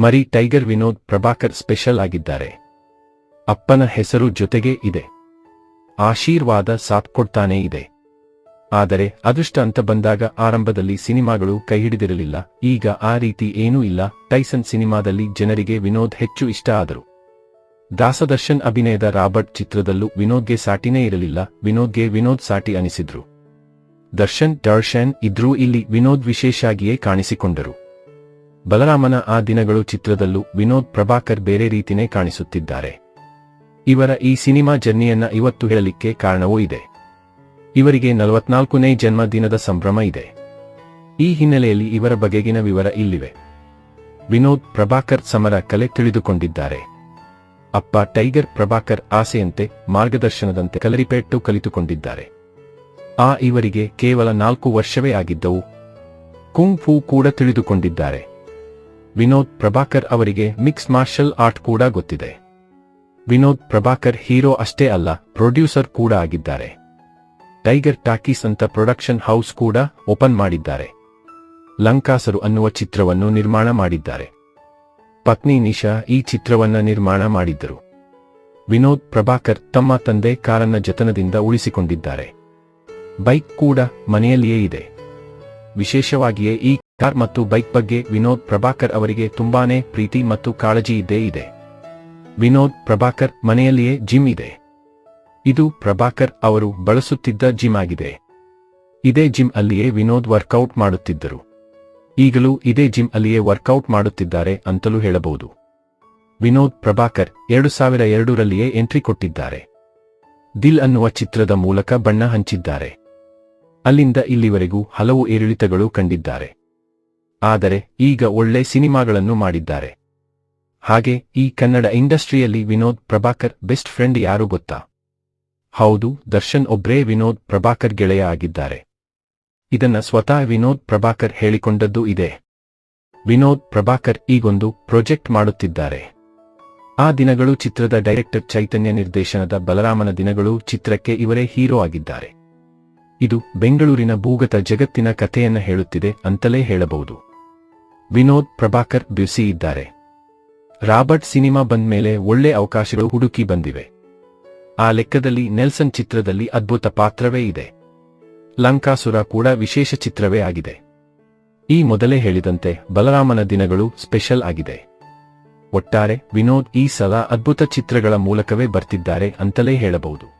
ಮರಿ tiger Vinod Prabhakar special ಆಗಿದ್ದಾರೆ. ಅಪ್ಪನ ಹೆಸರು ಜೊತೆಗೆ ಇದೆ. ಆಶೀರ್ವಾದ ಸಾಥ್ ಕೊಡ್ತಾನೇ ಇದೆ. ಆದರೆ ಅದೃಷ್ಟ ಅಂತ ಬಂದಾಗ ಆರಂಭದಲ್ಲಿ ಸಿನಿಮಾಗಳು ಕೈಹಿಡಿದಿರಲಿಲ್ಲ. ಈಗ ಆ ರೀತಿ ಏನೂ ಇಲ್ಲ. ಟೈಸನ್ ಸಿನಿಮಾದಲ್ಲಿ ಜನರಿಗೆ ವಿನೋದ್ ಹೆಚ್ಚು ಇಷ್ಟ ಆದರು. ದಾಸದರ್ಶನ್ ಅಭಿನಯದ ರಾಬರ್ಟ್ ಚಿತ್ರದಲ್ಲೂ ವಿನೋದ್ಗೆ ಸಾಟಿನೇ ಇರಲಿಲ್ಲ. ವಿನೋದ್ಗೆ ವಿನೋದ್ ಸಾಟಿ ಅನಿಸಿದ್ರು. ದರ್ಶನ್, ಡರ್ಶನ್ ಇದ್ರೂ ಇಲ್ಲಿ ವಿನೋದ್ ವಿಶೇಷಾಗಿಯೇ ಕಾಣಿಸಿಕೊಂಡರು. ಬಲರಾಮನ ಆ ದಿನಗಳು ಚಿತ್ರದಲ್ಲೂ ವಿನೋದ್ ಪ್ರಭಾಕರ್ ಬೇರೆ ರೀತಿನೇ ಕಾಣಿಸುತ್ತಿದ್ದಾರೆ. ಇವರ ಈ ಸಿನಿಮಾ ಜರ್ನಿಯನ್ನ ಇವತ್ತು ಹೇಳಲಿಕ್ಕೆ ಕಾರಣವೂ ಇದೆ. ಇವರಿಗೆ ನಲವತ್ನಾಲ್ಕನೇ ಜನ್ಮದಿನದ ಸಂಭ್ರಮ ಇದೆ. ಈ ಹಿನ್ನೆಲೆಯಲ್ಲಿ ಇವರ ಬಗೆಗಿನ ವಿವರ ಇಲ್ಲಿವೆ. ವಿನೋದ್ ಪ್ರಭಾಕರ್ ಸಮರ ಕಲೆ ತಿಳಿದುಕೊಂಡಿದ್ದಾರೆ. ಅಪ್ಪ ಟೈಗರ್ ಪ್ರಭಾಕರ್ ಆಸೆಯಂತೆ ಮಾರ್ಗದರ್ಶನದಂತೆ ಕಲರಿಪೇಟು ಕಲಿತುಕೊಂಡಿದ್ದಾರೆ. ಆ ಇವರಿಗೆ ಕೇವಲ ನಾಲ್ಕು ವರ್ಷವೇ ಆಗಿದ್ದವು. ಕುಂಗ್ ಫೂ ಕೂಡ ತಿಳಿದುಕೊಂಡಿದ್ದಾರೆ. ವಿನೋದ್ ಪ್ರಭಾಕರ್ ಅವರಿಗೆ ಮಿಕ್ಸ್ ಮಾರ್ಷಲ್ ಆರ್ಟ್ ಕೂಡ ಗೊತ್ತಿದೆ. ವಿನೋದ್ ಪ್ರಭಾಕರ್ ಹೀರೋ ಅಷ್ಟೇ ಅಲ್ಲ, ಪ್ರೊಡ್ಯೂಸರ್ ಕೂಡ ಆಗಿದ್ದಾರೆ. ಟೈಗರ್ ಟಾಕೀಸ್ ಅಂತ ಪ್ರೊಡಕ್ಷನ್ ಹೌಸ್ ಕೂಡ ಓಪನ್ ಮಾಡಿದ್ದಾರೆ. ಲಂಕಾಸರು ಅನ್ನುವ ಚಿತ್ರವನ್ನು ನಿರ್ಮಾಣ ಮಾಡಿದ್ದಾರೆ. ಪತ್ನಿ ನಿಶಾ ಈ ಚಿತ್ರವನ್ನ ನಿರ್ಮಾಣ ಮಾಡಿದ್ದರು. ವಿನೋದ್ ಪ್ರಭಾಕರ್ ತಮ್ಮ ತಂದೆ ಕಾರನ್ನ ಜತನದಿಂದ ಉಳಿಸಿಕೊಂಡಿದ್ದಾರೆ. ಬೈಕ್ ಕೂಡ ಮನೆಯಲ್ಲಿಯೇ ಇದೆ. ವಿಶೇಷವಾಗಿಯೇ ಈ ಕಾರ್ ಮತ್ತು ಬೈಕ್ ಬಗ್ಗೆ ವಿನೋದ್ ಪ್ರಭಾಕರ್ ಅವರಿಗೆ ತುಂಬಾನೇ ಪ್ರೀತಿ ಮತ್ತು ಕಾಳಜಿ ಇದ್ದೇ ಇದೆ. ವಿನೋದ್ ಪ್ರಭಾಕರ್ ಮನೆಯಲ್ಲಿಯೇ ಜಿಮ್ ಇದೆ. ಇದು ಪ್ರಭಾಕರ್ ಅವರು ಬಳಸುತ್ತಿದ್ದ ಜಿಮ್ ಆಗಿದೆ. ಇದೇ ಜಿಮ್ ಅಲ್ಲಿಯೇ ವಿನೋದ್ ವರ್ಕೌಟ್ ಮಾಡುತ್ತಿದ್ದರು. ಈಗಲೂ ಇದೇ ಜಿಮ್ ಅಲ್ಲಿಯೇ ವರ್ಕೌಟ್ ಮಾಡುತ್ತಿದ್ದಾರೆ ಅಂತಲೂ ಹೇಳಬಹುದು. ವಿನೋದ್ ಪ್ರಭಾಕರ್ ಎರಡು ಸಾವಿರ ಎರಡರಲ್ಲಿಯೇ ಎಂಟ್ರಿ ಕೊಟ್ಟಿದ್ದಾರೆ. ದಿಲ್ ಅನ್ನುವ ಚಿತ್ರದ ಮೂಲಕ ಬಣ್ಣ ಹಂಚಿದ್ದಾರೆ. ಅಲ್ಲಿಂದ ಇಲ್ಲಿವರೆಗೂ ಹಲವು ಏರಿಳಿತಗಳು ಕಂಡಿದ್ದಾರೆ. ಆದರೆ ಈಗ ಒಳ್ಳೆ ಸಿನಿಮಾಗಳನ್ನು ಮಾಡಿದ್ದಾರೆ. ಹಾಗೆ ಈ ಕನ್ನಡ ಇಂಡಸ್ಟ್ರಿಯಲ್ಲಿ ವಿನೋದ್ ಪ್ರಭಾಕರ್ ಬೆಸ್ಟ್ ಫ್ರೆಂಡ್ ಯಾರು ಗೊತ್ತಾ? ಹೌದು, ದರ್ಶನ್ ಒಬ್ರೇ ವಿನೋದ್ ಪ್ರಭಾಕರ್ ಗೆಳೆಯ ಆಗಿದ್ದಾರೆ. ಇದನ್ನ ಸ್ವತಃ ವಿನೋದ್ ಪ್ರಭಾಕರ್ ಹೇಳಿಕೊಂಡದ್ದು ಇದೆ. ವಿನೋದ್ ಪ್ರಭಾಕರ್ ಈಗೊಂದು ಪ್ರಾಜೆಕ್ಟ್ ಮಾಡುತ್ತಿದ್ದಾರೆ. ಆ ದಿನಗಳು ಚಿತ್ರದ ಡೈರೆಕ್ಟರ್ ಚೈತನ್ಯ ನಿರ್ದೇಶನದ ಬಲರಾಮನ ದಿನಗಳು ಚಿತ್ರಕ್ಕೆ ಇವರೇ ಹೀರೋ ಆಗಿದ್ದಾರೆ. ಇದು ಬೆಂಗಳೂರಿನ ಭೂಗತ ಜಗತ್ತಿನ ಕಥೆಯನ್ನ ಹೇಳುತ್ತಿದೆ ಅಂತಲೇ ಹೇಳಬಹುದು. ವಿನೋದ್ ಪ್ರಭಾಕರ್ ಬ್ಯುಸಿ ಇದ್ದಾರೆ. ರಾಬರ್ಟ್ ಸಿನಿಮಾ ಬಂದ್ಮೇಲೆ ಒಳ್ಳೆ ಅವಕಾಶಗಳು ಹುಡುಕಿ ಬಂದಿವೆ. ಆ ಲೆಕ್ಕದಲ್ಲಿ ನೆಲ್ಸನ್ ಚಿತ್ರದಲ್ಲಿ ಅದ್ಭುತ ಪಾತ್ರವೇ ಇದೆ. ಲಂಕಾಸುರ ಕೂಡ ವಿಶೇಷ ಚಿತ್ರವೇ ಆಗಿದೆ. ಈ ಮೊದಲೇ ಹೇಳಿದಂತೆ ಬಲರಾಮನ ದಿನಗಳು ಸ್ಪೆಷಲ್ ಆಗಿದೆ. ಒಟ್ಟಾರೆ ವಿನೋದ್ ಈ ಸಲ ಅದ್ಭುತ ಚಿತ್ರಗಳ ಮೂಲಕವೇ ಬರ್ತಿದ್ದಾರೆ ಅಂತಲೇ ಹೇಳಬಹುದು.